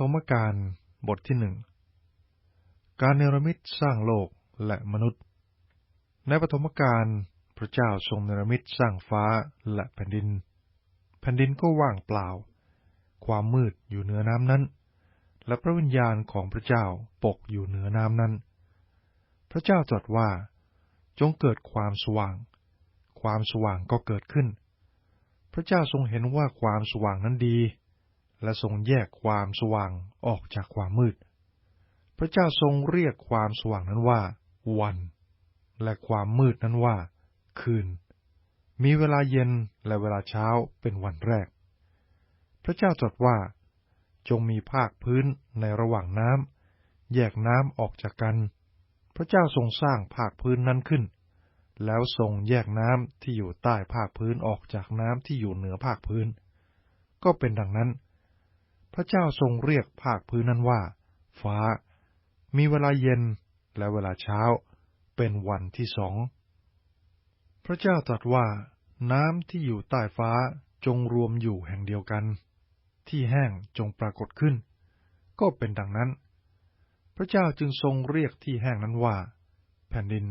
ฐมกาลบทที่หนึ่ง การเนรมิตสร้างโลกและมนุษย์ ในปฐมกาลพระเจ้าทรงเนรมิตสร้างฟ้าและแผ่นดิน แผ่นดินก็ว่างเปล่า ความมืดอยู่เหนือน้ำนั้น และพระวิญญาณของพระเจ้าปกอยู่เหนือน้ำนั้น พระเจ้าตรัสว่า จงเกิดความสว่าง ความสว่างก็เกิดขึ้น พระเจ้าทรงเห็นว่าความสว่างนั้นดี และทรงแยกความสว่างออกจากความมืด พระเจ้าทรงเรียกความสว่างนั้นว่า วัน และความมืดนั้นว่า คืน มีเวลาเย็นและเวลาเช้าเป็นวันแรก พระเจ้าตรัสว่า จงมีภาคพื้นในระหว่างน้ำแยกน้ำออกจากกัน พระเจ้าทรงสร้างภาคพื้นนั้นขึ้น แล้วทรงแยกน้ำที่อยู่ใต้ภาคพื้นออกจากน้ำที่อยู่เหนือภาคพื้น ก็เป็นดังนั้น ระเจ้าทรงเรียกภาคพื้นนั้นว่า ฟ้า มีเวลาเย็นและเวลาเช้า เป็นวันที่สอง พระเจ้าตรัสว่า น้ำที่อยู่ใต้ฟ้าจงรวมอยู่แห่งเดียวกัน ที่แห้งจงปรากฏขึ้น ก็เป็นดังนั้น พระเจ้าจึงทรงเรียกที่แห้งนั้นว่า แผ่นดิน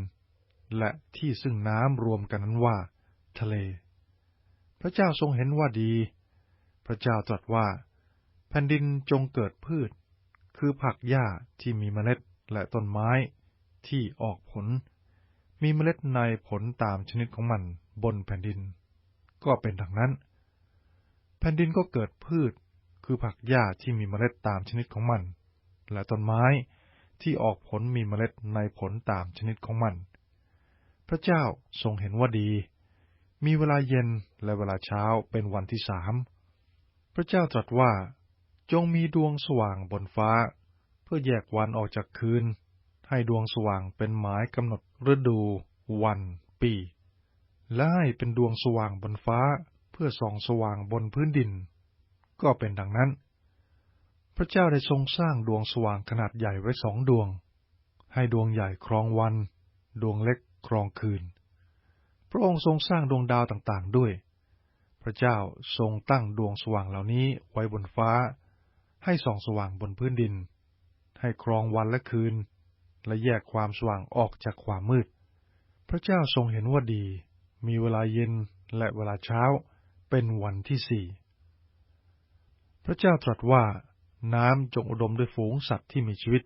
และที่ซึ่งน้ำรวมกันนั้นว่า ทะเล พระเจ้าทรงเห็นว่าดี พระเจ้าตรัสว่า แผ่นดินจงเกิดพืช คือผักหญ้าที่มีเมล็ดและต้นไม้ที่ออกผล มีเมล็ดในผลตามชนิดของมันบนแผ่นดิน ก็เป็นดังนั้น แผ่นดินก็เกิดพืช คือผักหญ้าที่มีเมล็ดตามชนิดของมัน และต้นไม้ที่ออกผลมีเมล็ดในผลตามชนิดของมัน พระเจ้าทรงเห็นว่าดี มีเวลาเย็นและเวลาเช้าเป็นวันที่สาม พระเจ้าตรัสว่า จงมีดวงสว่างบนฟ้า เพื่อแยกวันออกจากคืน ให้ดวงสว่างเป็นหมายกำหนดฤดู วัน ปี และให้เป็นดวงสว่างบนฟ้า เพื่อส่องสว่างบนพื้นดิน ก็เป็นดังนั้น พระเจ้าได้ทรงสร้างดวงสว่างขนาดใหญ่ไว้สองดวง ให้ดวงใหญ่ครองวัน ดวงเล็กครองคืน พระองค์ทรงสร้างดวงดาวต่างๆด้วย พระเจ้าทรงตั้งดวงสว่างเหล่านี้ไว้บนฟ้า ให้ส่องสว่างบนพื้นดิน ให้ครองวันและคืน และแยกความสว่างออกจากความมืด พระเจ้าทรงเห็นว่าดี มีเวลาเย็นและเวลาเช้าเป็นวันที่สี่ พระเจ้าตรัสว่าน้ำจงอุดมด้วยฝูงสัตว์ที่มีชีวิต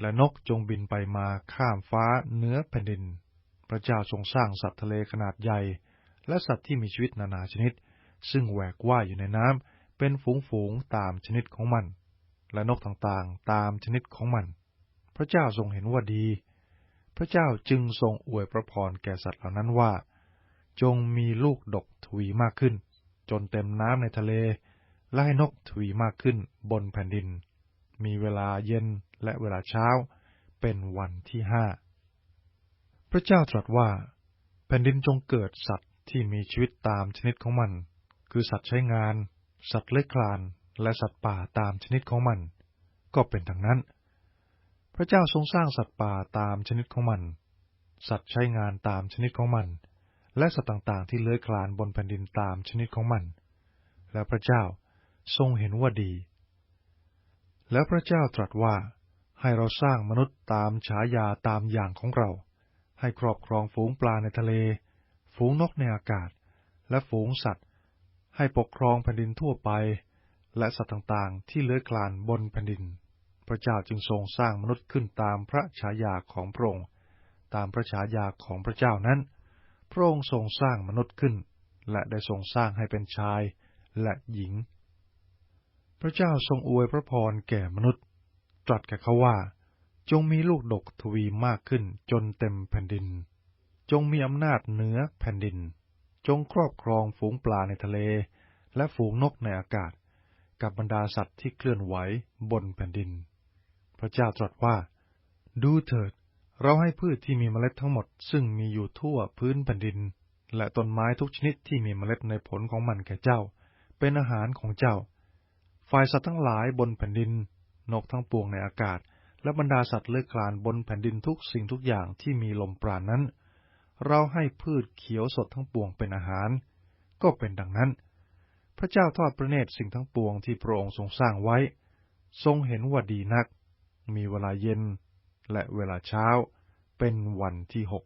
และนกจงบินไปมาข้ามฟ้าเหนือแผ่นดิน พระเจ้าทรงสร้างสัตว์ทะเลขนาดใหญ่ และสัตว์ที่มีชีวิตนานาชนิด ซึ่งแหวกว่ายอยู่ในน้ำ เป็นฝูงๆตามชนิดของมัน และนกต่างๆ ตามชนิดของมัน พระเจ้าทรงเห็นว่าดี พระเจ้าจึงทรงอวยพระพรแก่สัตว์เหล่านั้นว่า จงมีลูกดกทวีมากขึ้น จนเต็มน้ำในทะเล และให้นกทวีมากขึ้นบนแผ่นดิน มีเวลาเย็นและเวลาเช้า เป็นวันที่ห้า พระเจ้าตรัสว่า แผ่นดินจงเกิดสัตว์ที่มีชีวิตตามชนิดของมัน คือสัตว์ใช้งาน สัตว์เลื้อยคลานและสัตว์ป่าตามชนิดของมัน ก็เป็นดังนั้น พระเจ้าทรงสร้างสัตว์ป่าตามชนิดของมัน สัตว์ใช้งานตามชนิดของมัน และสัตว์ต่างๆ ที่เลื้อยคลานบนแผ่นดินตามชนิดของมัน และพระเจ้าทรงเห็นว่าดี แล้วพระเจ้าตรัสว่าให้เราสร้างมนุษย์ตามฉายาตามอย่างของเรา ให้ครอบครองฝูงปลาในทะเล ฝูงนกในอากาศ และฝูงสัตว์ ให้ปกครองแผ่นดินทั่วไป และสัตว์ต่างๆ ที่เลื้อยคลานบนแผ่นดิน พระเจ้าจึงทรงสร้างมนุษย์ขึ้นตามพระฉายาของพระองค์ ตามพระฉายาของพระเจ้านั้น พระองค์ทรงสร้างมนุษย์ขึ้น และได้ทรงสร้างให้เป็นชายและหญิง พระเจ้าทรงอวยพระพรแก่มนุษย์ ตรัสแก่เขาว่า จงมีลูกดกทวีมากขึ้นจนเต็มแผ่นดิน จงมีอำนาจเหนือแผ่นดิน จงครอบครองฝูงปลาในทะเล และฝูงนกในอากาศ กับบรรดาสัตว์ที่เคลื่อนไหวบนแผ่นดิน พระเจ้าตรัสว่า ดูเถิด เราให้พืชที่มีเมล็ดทั้งหมด ซึ่งมีอยู่ทั่วพื้นแผ่นดิน และต้นไม้ทุกชนิดที่มีเมล็ดในผลของมันแก่เจ้า เป็นอาหารของเจ้า ฝ่ายสัตว์ทั้งหลายบนแผ่นดิน นกทั้งปวงในอากาศ และบรรดาสัตว์เลื้อยคลานบนแผ่นดินทุกสิ่งทุกอย่างที่มีลมปราณนั้น เราให้พืชเขียวสดทั้งปวงเป็นอาหาร ก็เป็นดังนั้น พระเจ้าทอดพระเนตรสิ่งทั้งปวงที่พระองค์ทรงสร้างไว้ ทรงเห็นว่าดีนัก มีเวลาเย็นและเวลาเช้าเป็นวันที่หก